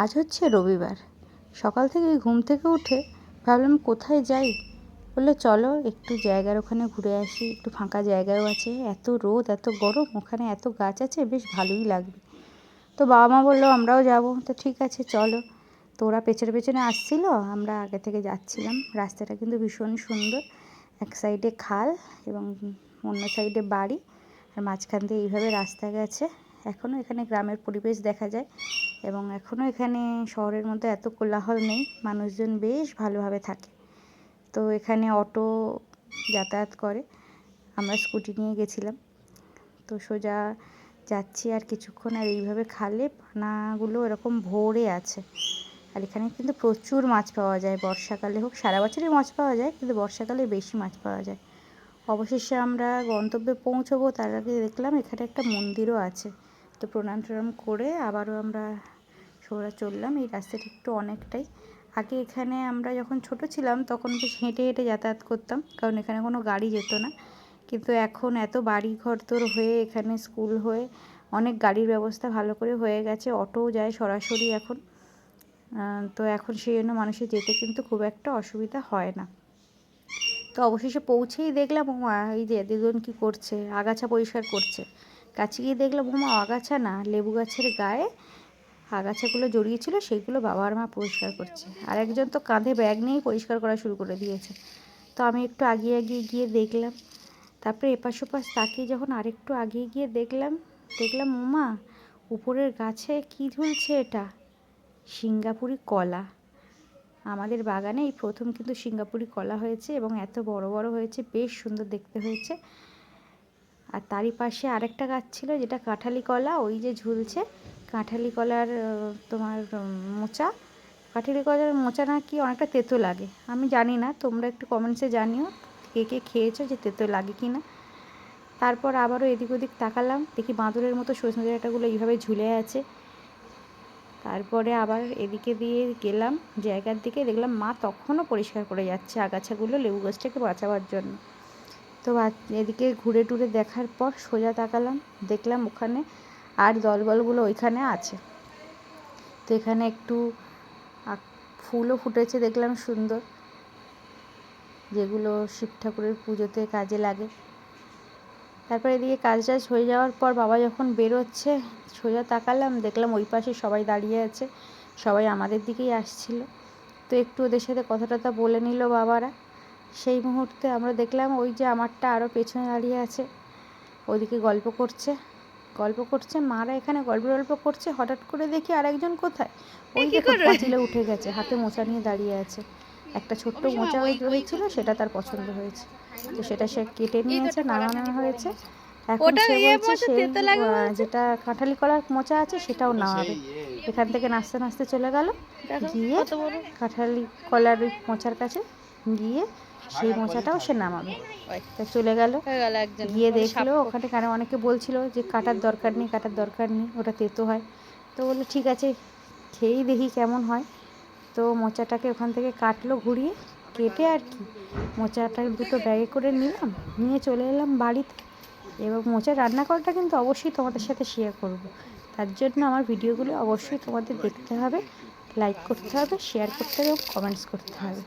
আজ হচ্ছে রবিবার। সকাল থেকে ঘুম থেকে উঠে ভাবলাম, কোথায় যাই? বলল, চলো একটু জায়গার ওখানে ঘুরে আসি, একটু ফাঁকা জায়গাও আছে, এত রোদ, এত গরম, ওখানে এত গাছ আছে, বেশ ভালোই লাগবে। তো বাবা মা বলল, আমরাও যাব। তো ঠিক আছে, চলো। তো ওরা পেছনে পেছনে আসছিল, আমরা আগে থেকে যাচ্ছিলাম। রাস্তাটা কিন্তু ভীষণ সুন্দর। এক সাইডে খাল এবং অন্য সাইডে বাড়ি। আর মাঝখান দিয়ে এইভাবে রাস্তা গেছে। এখনও এখানে গ্রামের পরিবেশ দেখা যায় এবং এখনও এখানে শহরের মধ্যে এত কোলাহল নেই, মানুষজন বেশ ভালোভাবে থাকে। তো এখানে অটো যাতায়াত করে। আমরা স্কুটি নিয়ে গেছিলাম। তো সোজা যাচ্ছি আর কিছুক্ষণ আর এইভাবে খালে পানাগুলো এরকম ভরে আছে। আর এখানে কিন্তু প্রচুর মাছ পাওয়া যায়। বর্ষাকালে হোক, সারা বছরই মাছ পাওয়া যায়, কিন্তু বর্ষাকালে বেশি মাছ পাওয়া যায়। অবশেষে আমরা গন্তব্যে পৌঁছবো, তার আগে দেখলাম এখানে একটা মন্দিরও আছে। তো প্রণাম টনাম করে আবারও আমরা সোজা চললাম। এই রাস্তাটা একটু অনেকটাই। আগে এখানে আমরা যখন ছোট ছিলাম তখন বেশ হেঁটে হেঁটে যাতায়াত করতাম, কারণ এখানে কোনো গাড়ি যেত না। কিন্তু এখন এত বাড়ি ঘর তোর হয়ে, এখানে স্কুল হয়ে, অনেক গাড়ির ব্যবস্থা ভালো করে হয়ে গেছে অটোও যায় সরাসরি এখন। তো এখন সেই জন্য মানুষের যেতে কিন্তু খুব একটা অসুবিধা হয় না। তো অবশেষে পৌঁছেই দেখলাম এই যে দুজন কী করছে? আগাছা পরিষ্কার করছে। কাছে গিয়ে দেখলাম, ওমা, আগাছা না, লেবু গাছের গায়ে আগাছাগুলো জড়িয়েছিল, সেইগুলো বাবা আর মা পরিষ্কার করছে। আর একজন তো কাঁধে ব্যাগ নিয়েই পরিষ্কার করা শুরু করে দিয়েছে। তো আমি একটু আগিয়ে আগিয়ে গিয়ে দেখলাম, তারপরে এপাশ ওপাশ তাকিয়ে যখন আরেকটু আগিয়ে গিয়ে দেখলাম দেখলাম, ওমা, উপরের গাছে কি ঝুলছে এটা? সিঙ্গাপুরি কলা। আমাদের বাগানে এই প্রথম কিন্তু সিঙ্গাপুরি কলা হয়েছে এবং এত বড় বড় হয়েছে, বেশ সুন্দর দেখতে হয়েছে। আর তারই পাশে আরেকটা গাছ ছিল যেটা কাঁঠালি কলা, ওই যে ঝুলছে। কাঁঠালি কলার তোমার মোচা। কাঁঠালি কলার মোচা না কি অনেকটা তেতো লাগে। আমি জানি না, তোমরা একটু কমেন্টসে জানিও কে কে খেয়েছো যে তেতো লাগে কি না তারপর আবারও এদিক ওদিক তাকালাম, দেখি বাঁদরের মতো সজনে ডাঁটাগুলো এইভাবে ঝুলে আছে। তারপরে আবার এদিকে দিয়ে গেলাম, জায়গার দিকে দেখলাম মা তখনও পরিষ্কার করে যাচ্ছে আগাছাগুলো লেবু গাছটাকে বাঁচাবার জন্য। তো এদিকে ঘুরে টুরে দেখার পর সোজা তাকালাম, দেখলাম ওখানে আর দলবলগুলো ওইখানে আছে। তো এখানে একটু ফুলও ফুটেছে দেখলাম সুন্দর, যেগুলো শিব ঠাকুরের পুজোতে কাজে লাগে। তারপর এদিকে কাজ টাজ হয়ে যাওয়ার পর বাবা যখন বেরোচ্ছে, সোজা তাকালাম, দেখলাম ওই পাশে সবাই দাঁড়িয়ে আছে, সবাই আমাদের দিকেই আসছিল। তো একটু ওদের সাথে কথা টথা বলে নিল বাবারা। সেই মুহূর্তে আমরা দেখলাম ওই যে আমারটা আরও পেছনে দাঁড়িয়ে আছে ওদিকে গল্প করছে গল্প করছে মারা এখানে গল্প গল্প করছে হঠাৎ করে দেখি আর একজন কোথায় ওই দেখো পাঁচিলে উঠে গেছে হাতে মোচা নিয়ে দাঁড়িয়ে আছে। একটা ছোট্ট মোচা হয়েছিল সেটা তার পছন্দ হয়েছে। তো সেটা সে কেটে নিয়েছে নামানো হয়েছে। এখন সে বলছে সে যেটা কাঁঠালি কলার মোচা আছে সেটাও নামাবে এখান থেকে নাচতে নাচতে চলে গেল। গিয়ে কাঁঠালি কলার ওই মোচার কাছে গিয়ে সেই মোচাটাও সে নামাবে তা চলে গেল। গিয়ে দেখল ওখানে কেন অনেকে বলছিল যে কাটার দরকার নেই কাটার দরকার নেই ওটা তেতো হয়। তো বলল ঠিক আছে খেয়েই দেখি কেমন হয়। তো মোচাটাকে ওখান থেকে কাটলো ঘুরিয়ে কেটে আর কি মোচাটা দুটো ব্যাগে করে নিলাম নিয়ে চলে এলাম বাড়িতে। এবং মোচা রান্না করাটা কিন্তু অবশ্যই তোমাদের সাথে শেয়ার করব। তার জন্য আমার ভিডিওগুলো অবশ্যই তোমাদের দেখতে হবে। লাইক করতে হবে শেয়ার করতে হবে, এবং কমেন্টস করতে হবে।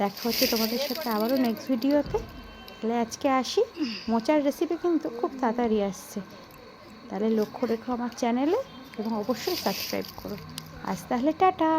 দেখা হচ্ছে তোমাদের সাথে আবারও নেক্সট ভিডিওতে তাহলে আজকে আসি। মোচার রেসিপি কিন্তু খুব তাড়াতাড়ি আসছে। তাহলে লক্ষ্য রেখো আমার চ্যানেলে এবং অবশ্যই সাবস্ক্রাইব করো। আজ তাহলে টাটা!